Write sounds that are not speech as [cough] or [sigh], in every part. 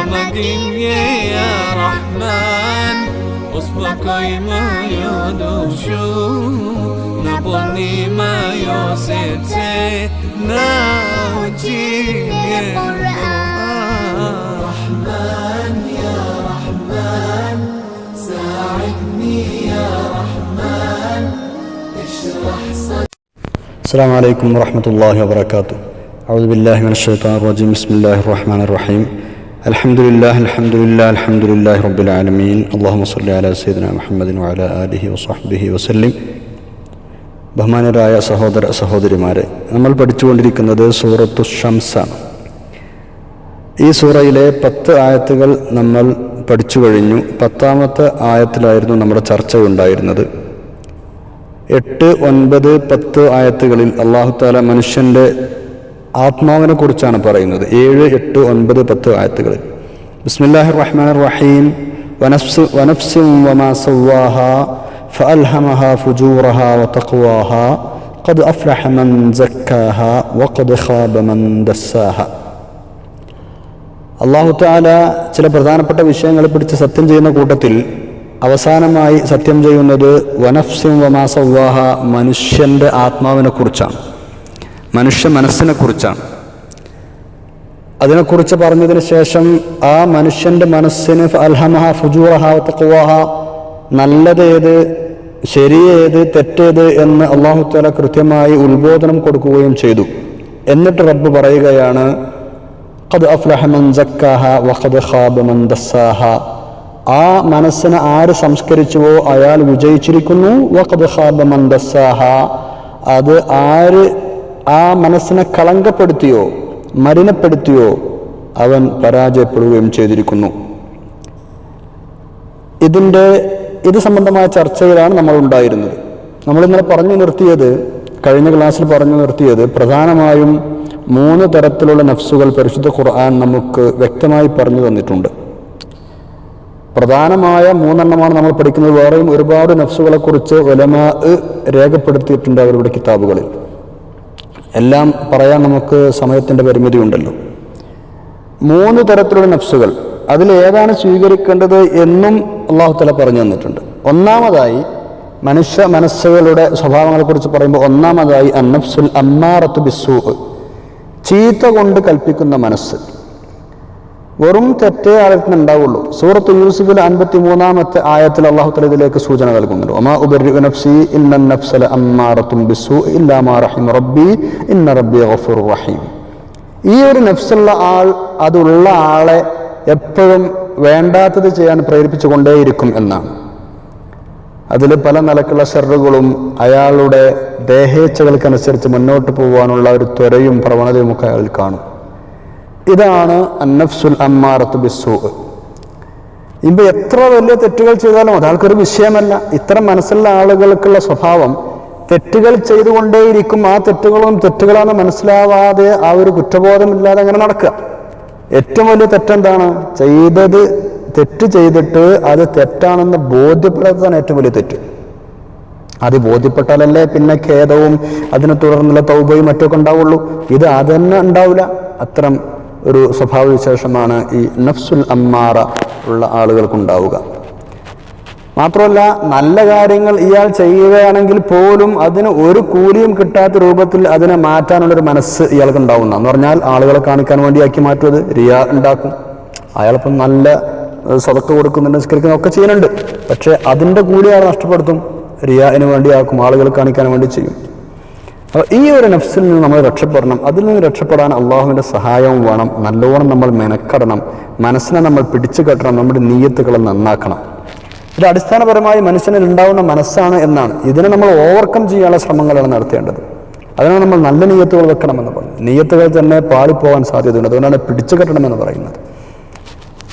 صمد يا رحمن. أصبك ما يدوشو نبني ما يوسيت ناوجي رحمن يا رحمن ساعدني يا رحمن اشرح صدري السلام عليكم ورحمة الله وبركاته. أعوذ بالله من الشيطان الرجيم. بسم الله الرحمن الرحيم. الحمد لله الحمد لله الحمد لله رب العالمين اللهم صل على سيدنا محمد وعلى آله وصحبه وسلم ബഹുമാനരായ സഹോദര സഹോദരിമാരെ നമ്മൾ പഠിച്ചുകൊണ്ടിരിക്കുന്നത് സൂറത്തു ഷംസാണ് ഈ സൂറയിലെ പത്ത് ആയത്തുകൾ നമ്മൾ പഠിച്ചു കഴിഞ്ഞു പത്താമത്തെ ആയത്തിലായിരുന്നു നമ്മുടെ ചർച്ച ഉണ്ടായിരുന്നത് എട്ട് ഒൻപത് പത്ത് ആയത്തുകളിൽ അള്ളാഹു താല മനുഷ്യൻ്റെ ആത്മാവിനെ കുറിച്ചാണ് പറയുന്നത് ഏഴ് എട്ട് ഒൻപത് പത്ത് ആയത്തുകളിൽ ബിസ്മില്ലാഹിർ റഹ്മാൻ റഹീം വനഫ്സ് വനഫ്സും വമാ സവ്വാഹ فألهمها فجورها وتقواها قد أفلح من زكاها وقد خاب من دساها അള്ളാഹു താല ചില പ്രധാനപ്പെട്ട വിഷയങ്ങളെ പിടിച്ച് സത്യം ചെയ്യുന്ന കൂട്ടത്തിൽ അവസാനമായി സത്യം ചെയ്യുന്നത് വനഫ്സിം വമാസവാഹ മനുഷ്യൻ്റെ ആത്മാവിനെ കുറിച്ചാണ് മനുഷ്യ മനസ്സിനെ കുറിച്ചാണ്. അതിനെക്കുറിച്ച് പറഞ്ഞതിന് ശേഷം ആ മനുഷ്യന്റെ മനസ്സിന് അൽഹമഹ ഫുജൂറഹ തഖ്വാഹ നല്ലത് ഏത് ശരിയേത് തെറ്റേത് എന്ന് അള്ളാഹു താല കൃത്യമായി ഉത്ബോധനം കൊടുക്കുകയും ചെയ്തു. എന്നിട്ട് റബ്ബ് പറയുകയാണ് ഖദ് അഫ്ലഹ മൻ സക്കാഹ വഖദ് ഖാബ മൻ ദസ്സാഹ. ആ മനസ്സിനെ ആര് സംസ്കരിച്ചുവോ അയാൾ വിജയിച്ചിരിക്കുന്നു വഖദ് ഖാബ മൻ ദസ്സാഹ. അത് ആര് ആ മനസ്സിനെ കളങ്കപ്പെടുത്തിയോ മലിനപ്പെടുത്തിയോ അവൻ പരാജയപ്പെടുകയും ചെയ്തിരിക്കുന്നു. ഇതിന്റെ ഇത് സംബന്ധമായ ചർച്ചയിലാണ് നമ്മൾ ഉണ്ടായിരുന്നത്. നമ്മൾ ഇന്നലെ പറഞ്ഞു നിർത്തിയത് കഴിഞ്ഞ ക്ലാസ്സിൽ പറഞ്ഞു നിർത്തിയത് പ്രധാനമായും മൂന്ന് തരത്തിലുള്ള നഫ്സുകൾ പരിശുദ്ധ ഖുർആൻ നമുക്ക് വ്യക്തമായി പറഞ്ഞു തന്നിട്ടുണ്ട്. പ്രധാനമായ മൂന്നെണ്ണമാണ് നമ്മൾ പഠിക്കുന്നത്. വേറെയും ഒരുപാട് നഫ്സുകളെ കുറിച്ച് ഒലമാ രേഖപ്പെടുത്തിയിട്ടുണ്ട് അവരുടെ കിതാബുകളിൽ. എല്ലാം പറയാൻ നമുക്ക് സമയത്തിന്റെ പരിമിതി ഉണ്ടല്ലോ മൂന്ന് തരത്തിലുള്ള നഫ്സുകൾ. അതിൽ ഏതാണ് സ്വീകരിക്കേണ്ടത് എന്നും അള്ളാഹുത്തല പറഞ്ഞു തന്നിട്ടുണ്ട്. ഒന്നാമതായി മനുഷ്യ മനസ്സുകളുടെ സ്വഭാവങ്ങളെക്കുറിച്ച് പറയുമ്പോൾ ഒന്നാമതായി അന്നഫ്സുൽ അമ്മാറത്ത് ബിസ്സൂഹ്. ചീത്ത കൊണ്ട് കൽപ്പിക്കുന്ന മനസ്സ്. വെറും തെറ്റേ ആഴത്തിന് ഉണ്ടാവുള്ളൂ. സൂറത്ത് യൂസുഫിൽ അൻപത്തി മൂന്നാമത്തെ ആയത്തിൽ അള്ളാഹു തല ഇതിലേക്ക് സൂചന നൽകുന്നുണ്ട്. നഫ്സി ഇന്ന റബ്ബി ഇന്ന റബ്ബി റഹീം. ഈ ഒരു നഫ്സുള്ള ആൾ അതുള്ള ആളെ എപ്പോഴും വേണ്ടാത്തത് ചെയ്യാൻ പ്രേരിപ്പിച്ചുകൊണ്ടേയിരിക്കും എന്നാണ്. അതിൽ പല നിലക്കുള്ള ഷെറുകളും അയാളുടെ ദേഹേച്ഛകൾക്കനുസരിച്ച് മുന്നോട്ട് പോകാനുള്ള ഒരു ത്വരയും പ്രവണതയും ഒക്കെ അയാൾ കാണും. ഇതാണ് അന്നഫ്സുൽ അമ്മാറത്ത് ബിസു ഇപ്പം എത്ര വലിയ തെറ്റുകൾ ചെയ്താലും അതാൾക്കൊരു വിഷയമല്ല. ഇത്തരം മനസ്സിലുള്ള ആളുകൾക്കുള്ള സ്വഭാവം തെറ്റുകൾ ചെയ്തുകൊണ്ടേയിരിക്കും ആ തെറ്റുകളും തെറ്റുകളാണെന്ന് മനസ്സിലാവാതെ ആ ഒരു കുറ്റബോധമില്ലാതെ അങ്ങനെ നടക്കുക. ഏറ്റവും വലിയ തെറ്റെന്താണ്? ചെയ്തത് തെറ്റ് ചെയ്തിട്ട് അത് തെറ്റാണെന്ന് ബോധ്യപ്പെടാത്തതാണ് ഏറ്റവും വലിയ തെറ്റ്. അത് ബോധ്യപ്പെട്ടാലല്ലേ പിന്നെ ഖേദവും അതിനെ തുടർന്നുള്ള തൗബയും മറ്റൊക്കെ ഉണ്ടാവുള്ളൂ. ഇത് അതന്നെ ഉണ്ടാവില്ല അത്തരം ഒരു സ്വഭാവ വിശേഷമാണ് ഈ നഫ്സുൽ അമ്മാറ ഉള്ള ആളുകൾക്കുണ്ടാവുക. മാത്രമല്ല നല്ല കാര്യങ്ങൾ ഇയാൾ ചെയ്യുകയാണെങ്കിൽ പോലും അതിന് ഒരു കൂലിയും കിട്ടാത്ത രൂപത്തിൽ അതിനെ മാറ്റാനുള്ളൊരു മനസ്സ് ഇയാൾക്ക് ഉണ്ടാവുന്ന എന്ന് പറഞ്ഞാൽ ആളുകളെ കാണിക്കാൻ വേണ്ടി ആക്കി മാറ്റും അത് റിയ ഉണ്ടാക്കും. അയാളിപ്പം നല്ല സ്വതക്ക് കൊടുക്കുന്നുണ്ട് നിസ്കരിക്കുന്ന ഒക്കെ ചെയ്യുന്നുണ്ട്. പക്ഷെ അതിന്റെ കൂലി അയാൾ നഷ്ടപ്പെടുത്തും റിയാന് വേണ്ടി ആക്കും ആളുകൾ കാണിക്കാൻ വേണ്ടി ചെയ്യും. അപ്പോൾ ഈ ഒരു നഫ്സിൽ നിന്ന് നമ്മൾ രക്ഷപ്പെടണം. അതിൽ നിന്ന് രക്ഷപ്പെടാൻ അള്ളാഹുവിന്റെ സഹായവും വേണം. നല്ലോണം നമ്മൾ മെനക്കെടണം. മനസ്സിനെ നമ്മൾ പിടിച്ചു കെട്ടണം. നമ്മുടെ നീയത്തുകളെ നന്നാക്കണം. ഇത് അടിസ്ഥാനപരമായി മനുഷ്യനിൽ ഉണ്ടാവുന്ന മനസ്സാണ് എന്നാണ്. ഇതിനെ നമ്മൾ ഓവർകം ചെയ്യാനുള്ള ശ്രമങ്ങളാണ് നടത്തേണ്ടത്. അതിനാണ് നമ്മൾ നല്ല നീയത്തുകൾ വെക്കണമെന്ന് പറഞ്ഞു. നീയത്തുകൾ തന്നെ പാളിപ്പോകാൻ സാധ്യതയുണ്ട്. അതുകൊണ്ടാണ് പിടിച്ചു കെട്ടണമെന്ന് പറയുന്നത്.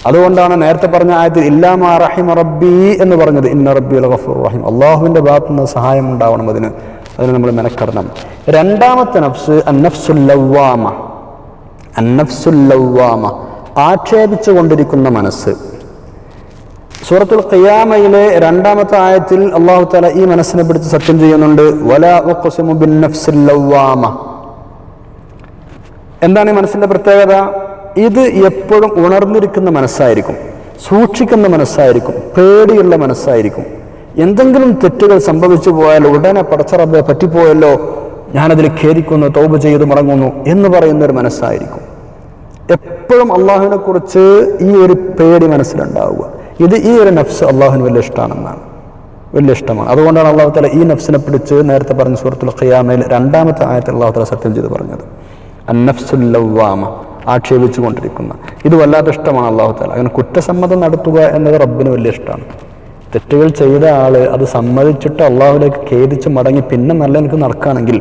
അതുകൊണ്ടാണ് നേരത്തെ പറഞ്ഞ ആയത്തിൽ ഇല്ലാമാ റഹിം റബ്ബി എന്ന് പറഞ്ഞത്. ഇന്ന റബ്ബി ഗഫൂർ റഹിം. അള്ളാഹുവിന്റെ ഭാഗത്തു നിന്ന് സഹായം ഉണ്ടാവണം അതിന്. അതിന് നമ്മൾ മെനക്കെടണം. രണ്ടാമത്തെ നഫ്സ് അന്നഫ്സുല്ലവാമ അന്നഫ്സുല്ലവാമ ആക്ഷേപിച്ചു കൊണ്ടിരിക്കുന്ന മനസ്സ്. സൂറത്തുൽ ഖിയാമയിലെ രണ്ടാമത്തെ ആയത്തിൽ അള്ളാഹു താല ഈ മനസ്സിനെ പിടിച്ച് സത്യം ചെയ്യുന്നുണ്ട്. ലവ്വാമ എന്താണ് ഈ മനസ്സിന്റെ പ്രത്യേകത? ഇത് എപ്പോഴും ഉണർന്നിരിക്കുന്ന മനസ്സായിരിക്കും. സൂക്ഷിക്കുന്ന മനസ്സായിരിക്കും. പേടിയുള്ള മനസ്സായിരിക്കും. എന്തെങ്കിലും തെറ്റുകൾ സംഭവിച്ചു പോയാൽ ഉടനെ പടച്ചറബെ പറ്റിപ്പോയല്ലോ ഞാനതിൽ ഖേദിക്കുന്നു തൗബ ചെയ്ത് മടങ്ങുന്നു എന്ന് പറയുന്ന ഒരു മനസ്സായിരിക്കും. എപ്പോഴും അള്ളാഹുവിനെ കുറിച്ച് ഈ ഒരു പേടി മനസ്സിലുണ്ടാവുക. ഇത് ഈ ഒരു നഫ്സ് അള്ളാഹുവിന് വലിയ ഇഷ്ടമാണെന്നാണ് വലിയ ഇഷ്ടമാണ്. അതുകൊണ്ടാണ് അള്ളാഹു തല ഈ നഫ്സിനെ പിടിച്ച് നേരത്തെ പറഞ്ഞ സൂറത്തുൽ ഖിയാമയിൽ രണ്ടാമത്തെ ആയത്തിൽ അള്ളാഹു തല സത്യം ചെയ്ത് പറഞ്ഞത്. അന്നഫ്സുല്ലവാമ ആക്ഷേപിച്ചു കൊണ്ടിരിക്കുന്ന ഇത് വല്ലാത്ത ഇഷ്ടമാണ് അള്ളാഹു താല അങ്ങനെ കുറ്റസമ്മതം നടത്തുക എന്നത് റബ്ബിന് വലിയ ഇഷ്ടമാണ് തെറ്റുകൾ ചെയ്ത ആൾ അത് സമ്മതിച്ചിട്ട് അള്ളാഹുലേക്ക് ഖേദിച്ച് മടങ്ങി പിന്നെ നല്ല എനിക്ക് നടക്കുകയാണെങ്കിൽ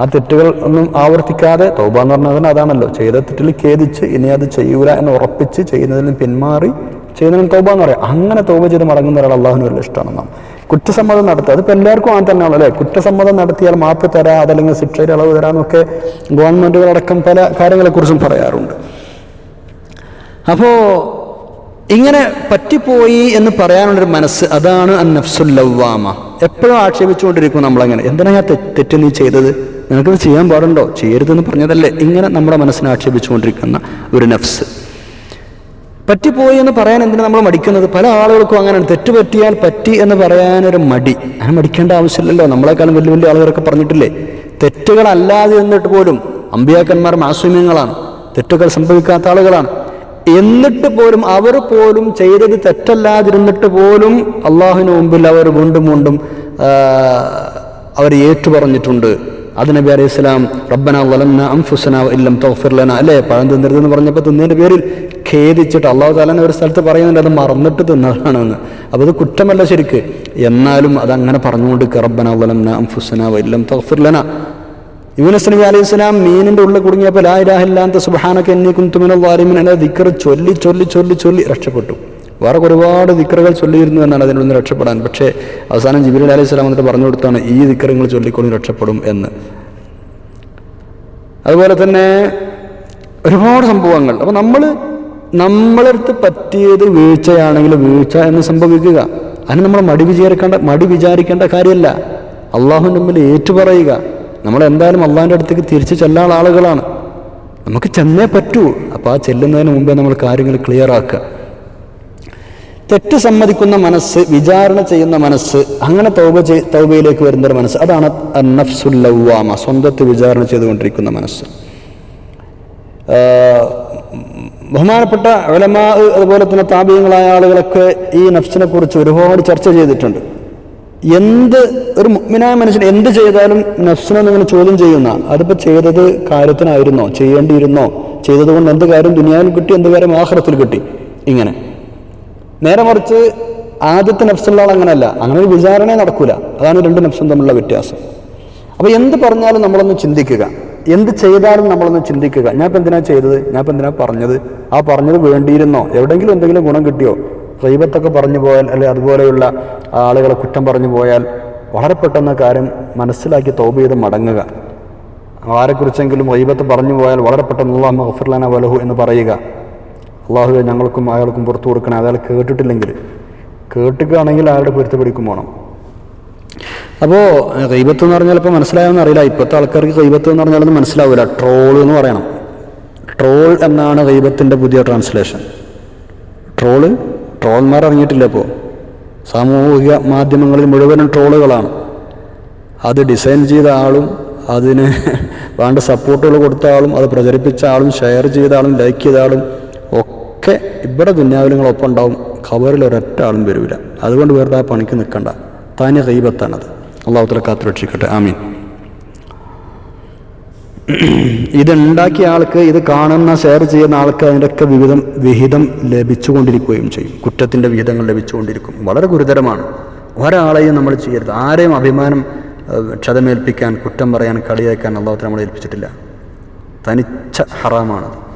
ആ തെറ്റുകൾ ഒന്നും ആവർത്തിക്കാതെ തൗബ എന്ന് പറഞ്ഞതിന് അതാണല്ലോ. ചെയ്ത തെറ്റിൽ ഖേദിച്ച് ഇനി അത് ചെയ്യൂല എന്ന് ഉറപ്പിച്ച് ചെയ്യുന്നതിൽ പിന്മാറി ചെയ്യുന്നതിന് തൗബ എന്ന് പറയാം. അങ്ങനെ തൗബ ചെയ്ത് മടങ്ങുന്ന ഒരാൾ അള്ളാഹുവിന് വലിയ ഇഷ്ടമാണ് നാം കുറ്റസമ്മതം നടത്തുക. അതിപ്പോൾ എല്ലാവർക്കും അങ്ങനെ തന്നെയാണ് അല്ലേ? കുറ്റസമ്മതം നടത്തിയാൽ മാപ്പ് തരാ അതല്ലെങ്കിൽ ശിക്ഷയുടെ അളവ് തരാമെന്നൊക്കെ ഗവൺമെന്റുകളടക്കം പല കാര്യങ്ങളെക്കുറിച്ചും പറയാറുണ്ട്. അപ്പോൾ ഇങ്ങനെ പറ്റിപ്പോയി എന്ന് പറയാനുള്ളൊരു മനസ്സ് അതാണ് അന്നഫ്സുല്ലവാമ എപ്പോഴും ആക്ഷേപിച്ചുകൊണ്ടിരിക്കും നമ്മളങ്ങനെ. എന്തിനാ ഞാൻ തെറ്റ് നീ ചെയ്തത്? നിനക്കത് ചെയ്യാൻ പാടുണ്ടോ? ചെയ്യരുതെന്ന് പറഞ്ഞതല്ലേ? ഇങ്ങനെ നമ്മുടെ മനസ്സിനെ ആക്ഷേപിച്ചുകൊണ്ടിരിക്കുന്ന ഒരു നഫ്സ്. പറ്റിപ്പോയി എന്ന് പറയാൻ എന്തിനാ നമ്മൾ മടിക്കുന്നത്? പല ആളുകൾക്കും അങ്ങനെയാണ്. തെറ്റ് പറ്റിയാൽ പറ്റി എന്ന് പറയാനൊരു മടി. അങ്ങനെ മടിക്കേണ്ട ആവശ്യമില്ലല്ലോ. നമ്മളെക്കാളും വലിയ വലിയ ആളുകളൊക്കെ പറഞ്ഞിട്ടില്ലേ? തെറ്റുകളല്ലാതെ എന്നിട്ട് പോലും അമ്പിയാക്കന്മാർ മാസൂമ്യങ്ങളാണ്. തെറ്റുകൾ സംഭവിക്കാത്ത ആളുകളാണ്. എന്നിട്ട് പോലും അവർ പോലും ചെയ്തത് തെറ്റല്ലാതിരുന്നിട്ട് പോലും അള്ളാഹുവിന് മുമ്പിൽ അവർ വീണ്ടും വീണ്ടും അവർ ഏറ്റു പറഞ്ഞിട്ടുണ്ട് അത് നബി അലൈഹി ഇസ്ലാം റബ്ബന വലന്ന അംഫുസന ഇല്ലം തൗഫിർലന അല്ലേ? പഴം തിന്നരുതെന്ന് പറഞ്ഞപ്പോൾ തിന്നതിന്റെ പേരിൽ ഖേദിച്ചിട്ട് അള്ളാഹു താലാൻ ഒരു സ്ഥലത്ത് പറയുന്നുണ്ട് അത് മറന്നിട്ട് തിന്നതാണെന്ന്. അപ്പോൾ അത് കുറ്റമല്ല ശരിക്ക്. എന്നാലും അതങ്ങനെ പറഞ്ഞുകൊണ്ട് റബ്ബന വലന്ന അംഫുസന ഇല്ലം തൗഫിർലന യൂനസ് നബി അലൈഹി സ്വലാം മീനിന്റെ ഉള്ളിൽ കുടുങ്ങിയപ്പോൾ ലാ ഇലാഹില്ലാത്ത സുബാനൊക്കെ എന്നീ കുന്തുമിനൽ വാരിമിൻ എന്ന ദിക്കർ ചൊല്ലി ചൊല്ലി ചൊല്ലി ചൊല്ലി രക്ഷപ്പെട്ടു. വേറെ ഒരുപാട് ദിക്കറുകൾ ചൊല്ലിയിരുന്നു എന്നാണ് അതിൽ നിന്ന് രക്ഷപ്പെടാൻ. പക്ഷേ അവസാനം ജിബിലി അലൈഹി സ്വലാം എന്നിട്ട് പറഞ്ഞു കൊടുത്താണ് ഈ ദിക്കറുകൾ ചൊല്ലിക്കൊണ്ട് രക്ഷപ്പെടും എന്ന്. അതുപോലെ തന്നെ ഒരുപാട് സംഭവങ്ങൾ. അപ്പോൾ നമ്മൾ നമ്മളടുത്ത് പറ്റിയത് വീഴ്ചയാണെങ്കിൽ വീഴ്ച എന്ന് സംഭവിക്കുക. അതിന് നമ്മൾ മടി വിചാരിക്കേണ്ട മടി വിചാരിക്കേണ്ട കാര്യമല്ല. അള്ളാഹു നമ്മൾ ഏറ്റുപറയുക. നമ്മൾ എന്തായാലും അള്ളാഹിന്റെ അടുത്തേക്ക് തിരിച്ച് ചെല്ലാൻ ആളുകളാണ്. നമുക്ക് ചെന്നേ പറ്റൂ. അപ്പോൾ ആ ചെല്ലുന്നതിന് മുമ്പേ നമ്മൾ കാര്യങ്ങൾ ക്ലിയർ ആക്കുക. തെറ്റ് സമ്മതിക്കുന്ന മനസ്സ് വിചാരണ ചെയ്യുന്ന മനസ്സ് അങ്ങനെ തൗബ ചെയ് തൗബയിലേക്ക് വരുന്നൊരു മനസ്സ് അതാണ് നഫ്സുല്ലവാമ സ്വന്തത്തെ വിചാരണ ചെയ്തുകൊണ്ടിരിക്കുന്ന മനസ്സ്. ബഹുമാനപ്പെട്ട ഒലമാ അതുപോലെ തന്നെ താപീയങ്ങളായ ആളുകളൊക്കെ ഈ നഫ്സിനെ കുറിച്ച് ഒരുപാട് ചർച്ച ചെയ്തിട്ടുണ്ട്. എന്ത് ഒരു മുഗ്മിനായ മനുഷ്യൻ എന്ത് ചെയ്താലും നഫ്സിനെ നിങ്ങൾ ചോദ്യം ചെയ്യുന്ന അതിപ്പോൾ ചെയ്തത് കാര്യത്തിനായിരുന്നോ? ചെയ്യേണ്ടിയിരുന്നോ? ചെയ്തത് കൊണ്ട് എന്ത് കാര്യം ദുനിയാവിൽ കിട്ടി എന്ത് കാര്യം ആഹ്റത്തിൽ കിട്ടി? ഇങ്ങനെ. നേരെ മറിച്ച് ആദ്യത്തെ നഫ്സുള്ള ആൾ അങ്ങനെയല്ല. അങ്ങനെ ഒരു വിചാരണ നടക്കൂല. അതാണ് രണ്ട് നഫ്സും തമ്മിലുള്ള വ്യത്യാസം. അപ്പോൾ എന്ത് പറഞ്ഞാലും നമ്മളൊന്ന് ചിന്തിക്കുക. എന്ത് ചെയ്താലും നമ്മളൊന്ന് ചിന്തിക്കുക. ഞാൻ ഇപ്പം എന്തിനാ ചെയ്തത്? ഞാൻ ഇപ്പം എന്തിനാ പറഞ്ഞത്? ആ പറഞ്ഞത് വേണ്ടിയിരുന്നോ? എവിടെയെങ്കിലും എന്തെങ്കിലും ഗുണം കിട്ടിയോ? റൈബത്തൊക്കെ പറഞ്ഞു പോയാൽ അല്ലെങ്കിൽ അതുപോലെയുള്ള ആളുകളെ കുറ്റം പറഞ്ഞു പോയാൽ വളരെ പെട്ടെന്ന് കാര്യം മനസ്സിലാക്കി തോപ് ചെയ്ത് മടങ്ങുക. ആരെക്കുറിച്ചെങ്കിലും റൈബത്ത് പറഞ്ഞു പോയാൽ വളരെ പെട്ടെന്ന് അള്ളാഹ് മുഹഫർലാന വലഹു എന്ന് പറയുക. അള്ളാഹുവെ ഞങ്ങൾക്കും അയാൾക്കും പുറത്തു കൊടുക്കണം അയാൾ കേട്ടിട്ടില്ലെങ്കിൽ. കേട്ടിക്കുകയാണെങ്കിൽ അയാളുടെ പൊരുത്തപ്പെടിക്കും പോകണം അപ്പോൾ റീബത്ത് എന്ന് പറഞ്ഞാൽ ഇപ്പോൾ മനസ്സിലായെന്ന് അറിയില്ല. ഇപ്പോഴത്തെ ആൾക്കാർക്ക് റീബത്ത് എന്ന് പറഞ്ഞാലൊന്നും മനസ്സിലാവില്ല ട്രോൾ എന്ന് പറയണം. ട്രോൾ എന്നാണ് റീബത്തിന്റെ പുതിയ ട്രാൻസ്ലേഷൻ. ട്രോൾ ട്രോൾമാർ ഇറങ്ങിയിട്ടില്ല ഇപ്പോൾ സാമൂഹിക മാധ്യമങ്ങളിൽ മുഴുവനും ട്രോളുകളാണ്. അത് ഡിസൈൻ ചെയ്ത ആളും അതിന് [laughs] വേണ്ട സപ്പോർട്ടുകൾ കൊടുത്ത ആളും അത് പ്രചരിപ്പിച്ച ആളും ഷെയർ ചെയ്ത ആളും ലൈക്ക് ചെയ്ത ആളും ഒക്കെ ഇവിടെ ദുന്യാവലങ്ങളൊപ്പം ഉണ്ടാവും. ഖബറിൽ ഒരൊറ്റ ആളും വരില്ല അതുകൊണ്ട് വെറുതെ ആ പണിക്ക് നിൽക്കണ്ട. താനെ കൈബത്താണത് അള്ളാഹുത്തല കാത്തു രക്ഷിക്കട്ടെ ആമീൻ. ഇതുണ്ടാക്കിയ ആൾക്ക് ഇത് കാണുന്ന ഷെയർ ചെയ്യുന്ന ആൾക്ക് അതിന്റെയൊക്കെ വിവിധം വിഹിതം ലഭിച്ചുകൊണ്ടിരിക്കുകയും ചെയ്യും. കുറ്റത്തിന്റെ വിഹിതങ്ങൾ ലഭിച്ചുകൊണ്ടിരിക്കും. വളരെ ഗുരുതരമാണ്. ഒരാളെയും നമ്മൾ ചെയ്യരുത്. ആരെയും അഭിമാനം ക്ഷതമേൽപ്പിക്കാൻ കുറ്റം പറയാൻ കളിയാക്കാൻ അള്ളാഹത്തെ നമ്മൾ ഏൽപ്പിച്ചിട്ടില്ല. തനിച്ച ഹറാമാണത്.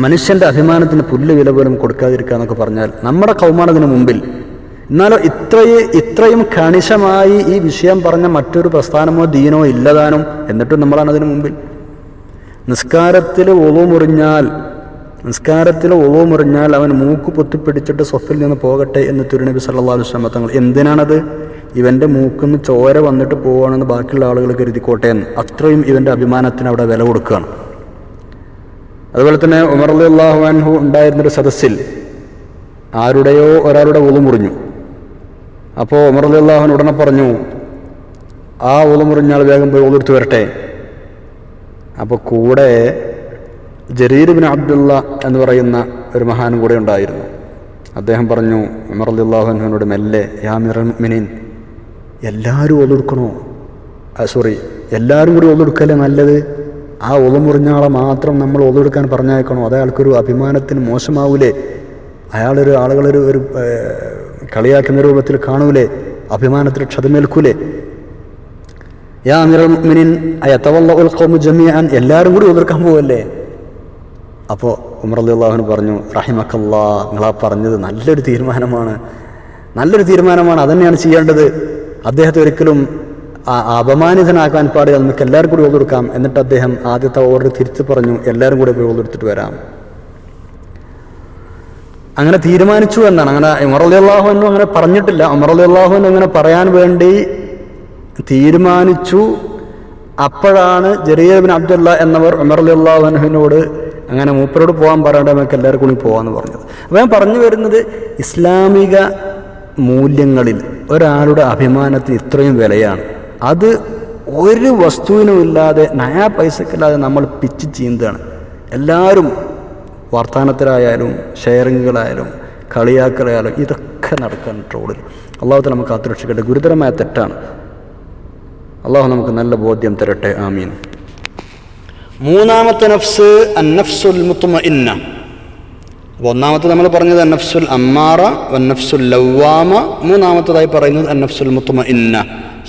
മനുഷ്യന്റെ അഭിമാനത്തിന് പുല്ല് വില പോലും കൊടുക്കാതിരിക്കുക എന്നൊക്കെ പറഞ്ഞാൽ നമ്മുടെ കൗമാനത്തിന് മുമ്പിൽ എന്നാലോ ഇത്രയും ഇത്രയും കണിശമായി ഈ വിഷയം പറഞ്ഞ മറ്റൊരു പ്രസ്ഥാനമോ ദീനോ ഇല്ലതാനും എന്നിട്ടും നമ്മളാണ് അതിനു മുമ്പിൽ. നിസ്കാരത്തിൽ ഒളു മുറിഞ്ഞാൽ നിസ്കാരത്തിൽ ഒളു മുറിഞ്ഞാൽ അവൻ മൂക്ക് പൊത്തിപ്പിടിച്ചിട്ട് സ്വഫിൽ നിന്ന് പോകട്ടെ എന്ന് തിരുനബി സല്ലല്ലാഹു അലൈഹി വസല്ലം തങ്ങൾ എന്തിനാണത്? ഇവന്റെ മൂക്കിന്ന് ചോര വന്നിട്ട് പോവുകയാണെന്ന് ബാക്കിയുള്ള ആളുകൾ കരുതിക്കോട്ടെ എന്ന്. അത്രയും ഇവന്റെ അഭിമാനത്തിന് അവിടെ വില കൊടുക്കുകയാണ്. അതുപോലെ തന്നെ ഉമർ അള്ളാഹു അൻഹു ഉണ്ടായിരുന്നൊരു സദസ്സിൽ ആരുടെയോ ഒരാളുടെ ഒളു മുറിഞ്ഞു. അപ്പോൾ ഉമർ അള്ളാഹുൻ ഉടനെ പറഞ്ഞു ആ മുറിഞ്ഞാൾ വേഗം പോയി ഒളെടുത്ത് വരട്ടെ. അപ്പോൾ കൂടെ ജരീർ ബിൻ അബ്ദുള്ള എന്ന് പറയുന്ന ഒരു മഹാനും കൂടെ ഉണ്ടായിരുന്നു. അദ്ദേഹം പറഞ്ഞു ഉമർ അള്ളാഹുവിനോട് മെല്ലെ യാ മിറമിനിൻ എല്ലാവരും ഒളെടുക്കണോ സോറി എല്ലാവരും കൂടി ഒളെടുക്കല്ലേ നല്ലത്? ആ ഒളു മുറിഞ്ഞാളെ മാത്രം നമ്മൾ ഒളെടുക്കാൻ പറഞ്ഞയക്കണോ? അത് അയാൾക്കൊരു അഭിമാനത്തിന് മോശമാവൂലേ? അയാളൊരു ആളുകളൊരു ഒരു കളിയാക്കുന്ന രൂപത്തിൽ കാണൂലേ? അഭിമാനത്തിൽ ക്ഷതമേൽക്കൂലേ? യാ അമിറമിനിൻ അയത്തവല്ല ഉൽക്കോമു ജമിയാൻ എല്ലാവരും കൂടി എതിർക്കാൻ പോവല്ലേ? അപ്പോൾ ഉമർ അള്ളാഹുന് പറഞ്ഞു റഹിമക്കല്ലാ നിങ്ങളാ പറഞ്ഞത് നല്ലൊരു തീരുമാനമാണ്. നല്ലൊരു തീരുമാനമാണ് അതന്നെയാണ് ചെയ്യേണ്ടത്. അദ്ദേഹത്തെ ഒരിക്കലും അപമാനിതനാക്കാൻ പാടില്ല. നമുക്ക് എല്ലാവരും കൂടി ഓതെടുക്കാം എന്നിട്ട് അദ്ദേഹം ആദ്യത്തെ ഓർഡർ തിരിച്ചു പറഞ്ഞു എല്ലാവരും കൂടി പോയി ഒതെടുത്തിട്ട് വരാം. അങ്ങനെ തീരുമാനിച്ചു എന്നാണ്. അങ്ങനെ ഉമർ അലി അള്ളാഹുവിനും അങ്ങനെ പറഞ്ഞിട്ടില്ല. ഉമർ അലി അള്ളാഹുവിന് അങ്ങനെ പറയാൻ വേണ്ടി തീരുമാനിച്ചു. അപ്പോഴാണ് ജരീർ അബ്ദുള്ള എന്നവർ ഉമർ അലി അള്ളാഹുവിനോട് അങ്ങനെ മൂപ്പരോട് പോകാൻ പറയേണ്ട നമുക്ക് എല്ലാവർക്കും കൂടി പോകാമെന്ന് പറഞ്ഞത്. അപ്പോൾ ഞാൻ പറഞ്ഞു വരുന്നത് ഇസ്ലാമിക മൂല്യങ്ങളിൽ ഒരാളുടെ അഭിമാനത്തിന് ഇത്രയും വിലയാണ്. അത് ഒരു വസ്തുവിനും ഇല്ലാതെ നയാ പൈസക്കില്ലാതെ നമ്മൾ പിച്ച് ചീന്താണ് എല്ലാവരും വർത്തമാനത്തിലായാലും ഷെയറിങ്ങുകളായാലും കളിയാക്കലായാലും ഇതൊക്കെ നടക്കാൻ ട്രോളിൽ. അള്ളാഹു നമുക്ക് കാത്തുരക്ഷിക്കട്ടെ ഗുരുതരമായ തെറ്റാണ്. അള്ളാഹു നമുക്ക് നല്ല ബോധ്യം തരട്ടെ. ആമീൻ. മൂന്നാമത്തെ നഫ്സ് അന്നഫ്സുൽ മുത്തുമ ഇന്ന ഒന്നാമത്തെ നമ്മൾ പറഞ്ഞത് അന്നഫ്സുൽ അമ്മാറ അന്നഫ്സുൽ ലവ്വാമ മൂന്നാമത്തതായി പറയുന്നത് അന്നഫ്സുൽ മുത്തുമ ഇന്ന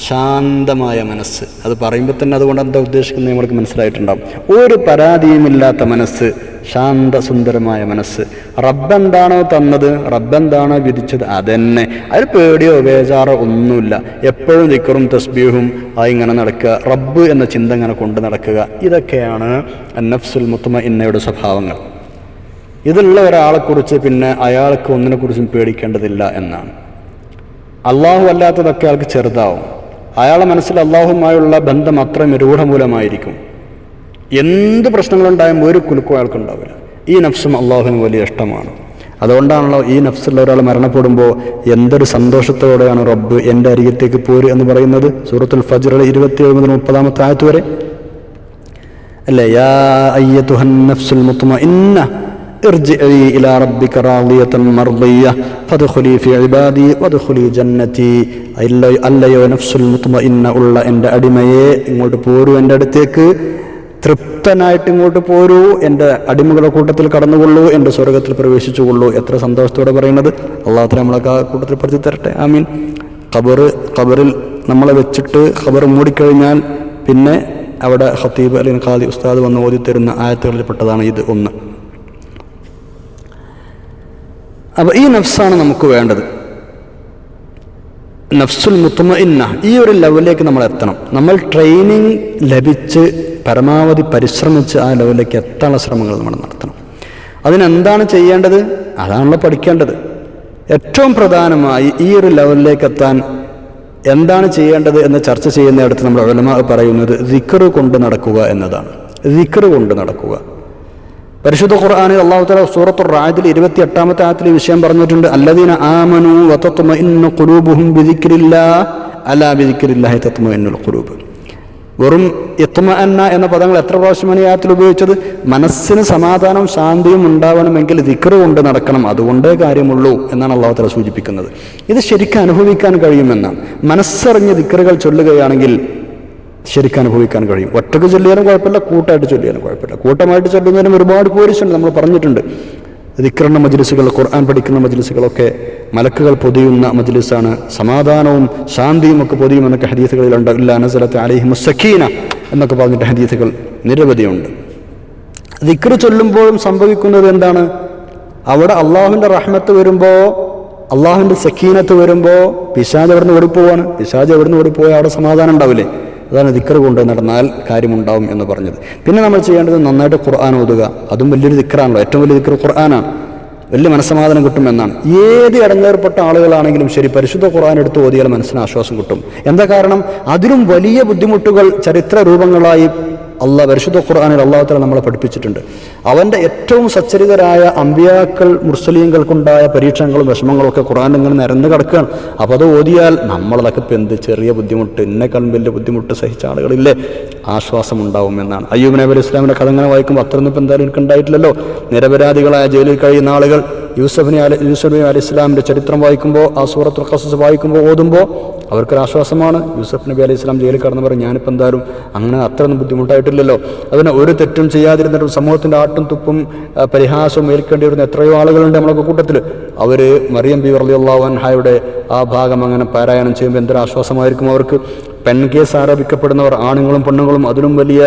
ശാന്തമായ മനസ്സ്. അത് പറയുമ്പോൾ തന്നെ അതുകൊണ്ട് എന്താ ഉദ്ദേശിക്കുന്നത് നമ്മൾക്ക് മനസ്സിലായിട്ടുണ്ടാവും. ഒരു പരാതിയുമില്ലാത്ത മനസ്സ്. ശാന്തസുന്ദരമായ മനസ്സ്. റബ്ബെന്താണോ തന്നത് റബ്ബെന്താണോ വിധിച്ചത് അതന്നെ. അതിൽ പേടിയോ ബേജാറോ ഒന്നുമില്ല. എപ്പോഴും ദിക്കറും തസ്ബീഹും ആ ഇങ്ങനെ നടക്കുക. റബ്ബ് എന്ന ചിന്ത ഇങ്ങനെ കൊണ്ട് നടക്കുക. ഇതൊക്കെയാണ് നഫ്സുൽ മുത്തുമ ഇന്നയുടെ സ്വഭാവങ്ങൾ. ഇതുള്ള ഒരാളെക്കുറിച്ച് പിന്നെ അയാൾക്ക് ഒന്നിനെക്കുറിച്ചും പേടിക്കേണ്ടതില്ല എന്നാണ്. അള്ളാഹു അല്ലാത്തതൊക്കെ അയാൾക്ക് ചെറുതാവും. അയാളെ മനസ്സിൽ അള്ളാഹുമായുള്ള ബന്ധം അത്ര നിരൂഢമൂലമായിരിക്കും എന്ത് പ്രശ്നങ്ങളുണ്ടായും ഒരു കുലുക്കും അയാൾക്ക് ഉണ്ടാവില്ല ഈ നഫ്സും അള്ളാഹുവിന് വലിയ ഇഷ്ടമാണ് അതുകൊണ്ടാണല്ലോ ഈ നഫ്സുള്ള ഒരാൾ മരണപ്പെടുമ്പോൾ എന്തൊരു സന്തോഷത്തോടെയാണ് റബ്ബ് എൻ്റെ അരികത്തേക്ക് പോര് എന്ന് പറയുന്നത് സൂറത്തുൽ ഫജ്റിലെ ഇരുപത്തി ഏഴ് മുതൽ മുപ്പതാമത്തെ ആയത്ത് വരെ അല്ലേ യാ അയ്യതുഹൻ നഫ്സുൽ മുത്മഇന്ന ارجعي إلى ربك راضية مرضية فادخلي في عبادي وادخلي جنتي അല്ല- അല്ലയോ നഫ്സുൽ മുത്മഇന്ന ഉള്ള എൻ്റെ അടിമയെ ഇങ്ങോട്ട് പോരൂ എൻ്റെ അടുത്തേക്ക് തൃപ്തനായിട്ട് ഇങ്ങോട്ട് പോരൂ എന്റെ അടിമകളുടെ കൂട്ടത്തിൽ കടന്നുകൊള്ളൂ എന്റെ സ്വർഗത്തിൽ പ്രവേശിച്ചുകൊള്ളൂ. എത്ര സന്തോഷത്തോടെ പറയുന്നത്. അള്ളാഹത്തിന് നമ്മളൊക്കെ ആ കൂട്ടത്തിൽ പറഞ്ഞു തരട്ടെ. ഐ മീൻ ഖബർ ഖബറിൽ നമ്മളെ വെച്ചിട്ട് ഖബർ മൂടിക്കഴിഞ്ഞാൽ പിന്നെ അവിടെ ഹത്തീബ് അല്ലെങ്കിൽ ഖാദി ഉസ്താദ് വന്ന് ഓതി തരുന്ന ആയത്തുകളിൽ പെട്ടതാണ് ഇത് ഒന്ന്. അപ്പോൾ ഈ നഫ്സാണ് നമുക്ക് വേണ്ടത്. നഫ്സുൽ മുത്തുമഇന്ന ഈ ഒരു ലെവലിലേക്ക് നമ്മൾ എത്തണം. നമ്മൾ ട്രെയിനിങ് ലഭിച്ച് പരമാവധി പരിശ്രമിച്ച് ആ ലെവലിലേക്ക് എത്താനുള്ള ശ്രമങ്ങൾ നമ്മൾ നടത്തണം. അതിനെന്താണ് ചെയ്യേണ്ടത്? അതാണല്ലോ പഠിക്കേണ്ടത്. ഏറ്റവും പ്രധാനമായി ഈ ഒരു ലെവലിലേക്ക് എത്താൻ എന്താണ് ചെയ്യേണ്ടത് എന്ന് ചർച്ച ചെയ്യുന്നിടത്ത് നമ്മൾ ഉലമ പറയുന്നത് ദിക്കറ് കൊണ്ട് നടക്കുക എന്നതാണ്. ദിക്കറ് കൊണ്ട് നടക്കുക. പരിശുദ്ധ ഖുർആാനിൽ അള്ളാഹു തല സൂറത്തു റായത്തിൽ ഇരുപത്തി എട്ടാമത്തെ ആയത്തിൽ ഈ വിഷയം പറഞ്ഞിട്ടുണ്ട്. അല്ലദീന ആമനു വതത്മഇന്നു ഖുലൂബുഹും ബിദിക്രില്ലാ അലാ തത്മഇന്നുൽ ഖുലൂബ്. വെറും എത്തുമ എന്ന എന്ന പദങ്ങൾ എത്ര പ്രാവശ്യമാണ് ഈ ആയത്തിൽ ഉപയോഗിച്ചത്? മനസ്സിന് സമാധാനം ശാന്തിയും ഉണ്ടാവണമെങ്കിൽ ദിക്കറ് കൊണ്ട് നടക്കണം. അതുകൊണ്ടേ കാര്യമുള്ളൂ എന്നാണ് അള്ളാഹു തല സൂചിപ്പിക്കുന്നത്. ഇത് ശരിക്കും അനുഭവിക്കാൻ കഴിയുമെന്നാണ്. മനസ്സറിഞ്ഞ് ദിക്കറുകൾ ചൊല്ലുകയാണെങ്കിൽ ശരിക്കും അനുഭവിക്കാൻ കഴിയും. ഒറ്റയ്ക്ക് ചൊല്ലിയാലും കുഴപ്പമില്ല കൂട്ടായിട്ട് ചൊല്ലിയാലും കുഴപ്പമില്ല. കൂട്ടമായിട്ട് ചൊല്ലുന്നതിനും ഒരുപാട് പോരിച്ചുണ്ട് നമ്മൾ പറഞ്ഞിട്ടുണ്ട്. ദിക്രണ മജ്ലിസുകൾ ഖുർആൻ പഠിക്കുന്ന മജ്ലിസുകളൊക്കെ മലക്കുകൾ പൊതിയുന്ന മജ്ലിസാണ്. സമാധാനവും ശാന്തിയും ഒക്കെ പൊതിയുമെന്നൊക്കെ ഹദീസുകളിലുണ്ട്. ഇല്ല അനസലത്തെ അലഹി മുസഖീന എന്നൊക്കെ പറഞ്ഞിട്ട് ഹരീസുകൾ നിരവധിയുണ്ട്. ദിക്ർ ചൊല്ലുമ്പോഴും സംഭവിക്കുന്നത് എന്താണ്? അവിടെ അള്ളാഹുവിന്റെ റഹ്മത്ത് വരുമ്പോൾ അള്ളാഹുവിന്റെ സഖീനത്ത് വരുമ്പോൾ പിശാജ് അവിടുന്ന് ഓടിപ്പോവാണ്. പിശാജ് അവിടുന്ന് ഓടിപ്പോയാൽ അവിടെ സമാധാനം ഉണ്ടാവില്ലേ? അതാണ് ദിക്കർ കൊണ്ട് നടന്നാൽ കാര്യമുണ്ടാവും എന്ന് പറഞ്ഞത്. പിന്നെ നമ്മൾ ചെയ്യേണ്ടത് നന്നായിട്ട് ഖുർആൻ ഓതുക. അതും വലിയൊരു ദിക്കറാണല്ലോ ഏറ്റവും വലിയ ദിക്കർ ഖുർആനാണ്. വലിയ മനസ്സമാധാനം കിട്ടും എന്നാണ്. ഏത് ഇടങ്ങേർപ്പെട്ട ആളുകളാണെങ്കിലും ശരി പരിശുദ്ധ ഖുർആൻ എടുത്ത് ഓതിയാൽ മനസ്സിന് ആശ്വാസം കിട്ടും. എന്താ കാരണം? അതിലും വലിയ ബുദ്ധിമുട്ടുകൾ ചരിത്ര രൂപങ്ങളായി അള്ളാഹ് പരിശുദ്ധ ഖുർആാനിൽ അള്ളാഹു തല നമ്മളെ പഠിപ്പിച്ചിട്ടുണ്ട്. അവന്റെ ഏറ്റവും സച്ചരിതരായ അമ്പിയാക്കൾ മുർസലീങ്ങൾക്കുണ്ടായ പരീക്ഷണങ്ങളും വിഷമങ്ങളും ഒക്കെ ഖുർആൻ ഇങ്ങനെ നിരന്ന് കിടക്കുകയാണ്. അപ്പോൾ അത് ഓതിയാൽ നമ്മളതൊക്കെ ഇപ്പം എന്ത് ചെറിയ ബുദ്ധിമുട്ട് എന്നെക്കാളും വലിയ ബുദ്ധിമുട്ട് സഹിച്ച ആളുകളില്ലേ? ആശ്വാസം ഉണ്ടാവും എന്നാണ്. അയ്യൂബ് നബി അലൈഹി ഇസ്ലാമിന്റെ കഥ ഇങ്ങനെ വായിക്കുമ്പോൾ അത്രയൊന്നും ഇപ്പം എന്തായാലും എനിക്ക് ഉണ്ടായിട്ടില്ലല്ലോ. നിരപരാധികളായ ജയിലിൽ കഴിയുന്ന ആളുകൾ യൂസഫിനെ അലി യൂസഫ് അലി ഇസ്ലാമിന്റെ ചരിത്രം വായിക്കുമ്പോൾ ആ സൂറത്തുൽ ഖസസ് വായിക്കുമ്പോൾ ഓതുമ്പോൾ അവർക്കൊരു ആശ്വാസമാണ്. യൂസഫ് നബി അലൈഹി ഇസ്ലാം ജയിലിൽ കടന്നവർ ഞാനിപ്പോൾ എന്തായാലും അങ്ങനെ അത്രയൊന്നും ബുദ്ധിമുട്ടായിട്ടില്ലല്ലോ. അതിന് ഒരു തെറ്റും ചെയ്യാതിരുന്നിട്ടും സമൂഹത്തിന്റെ ആട്ടും തുപ്പും പരിഹാസവും ഏൽക്കേണ്ടി വരുന്ന എത്രയോ ആളുകളുണ്ട് നമ്മളൊക്കെ കൂട്ടത്തിൽ അവർ മറിയം ബി വർലിയുള്ളവൻഹായുടെ ആ ഭാഗം അങ്ങനെ പാരായണം ചെയ്യുമ്പോൾ എന്തൊരു ആശ്വാസമായിരിക്കും അവർക്ക്. പെൺ കേസ് ആരോപിക്കപ്പെടുന്നവർ ആണുങ്ങളും പെണ്ണുങ്ങളും അതിലും വലിയ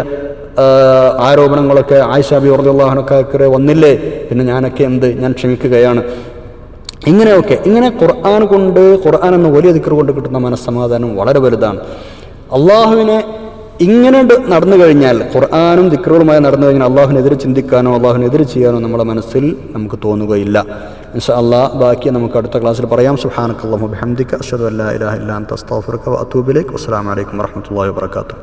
ആരോപണങ്ങളൊക്കെ ആയിഷാബി വർലിയുള്ളവനൊക്കെ വന്നില്ലേ? പിന്നെ ഞാനൊക്കെ എന്ത്? ഞാൻ ക്ഷമിക്കുകയാണ്. ഇങ്ങനെയൊക്കെ ഇങ്ങനെ ഖുർആൻ കൊണ്ട് ഖുർആൻ എന്ന വലിയ ദിക്കർ കൊണ്ട് കിട്ടുന്ന മനസ്സമാധാനം വളരെ വലുതാണ്. അള്ളാഹുവിനെ ഇങ്ങനെ നടന്നു കഴിഞ്ഞാൽ ഖുർആാനും ദിക്കറുകളുമായി നടന്നു കഴിഞ്ഞാൽ അള്ളാഹുവിനെതിരെ ചിന്തിക്കാനോ അള്ളാഹുവിനെതിരെ ചെയ്യാനോ നമ്മുടെ മനസ്സിൽ നമുക്ക് തോന്നുകയില്ല. ഇൻഷാ അള്ളാഹ് ബാക്കി നമുക്ക് അടുത്ത ക്ലാസ്സിൽ പറയാം. സുഹാനക്കല്ലാഹു ബിഹംദിക അഷ്ഹദു അല്ലാ ഇലാഹ ഇല്ലാൻ അൻത അത്തൂബിലേക്ക് വ വലൈക്കും ഇലൈക്. വാത്തു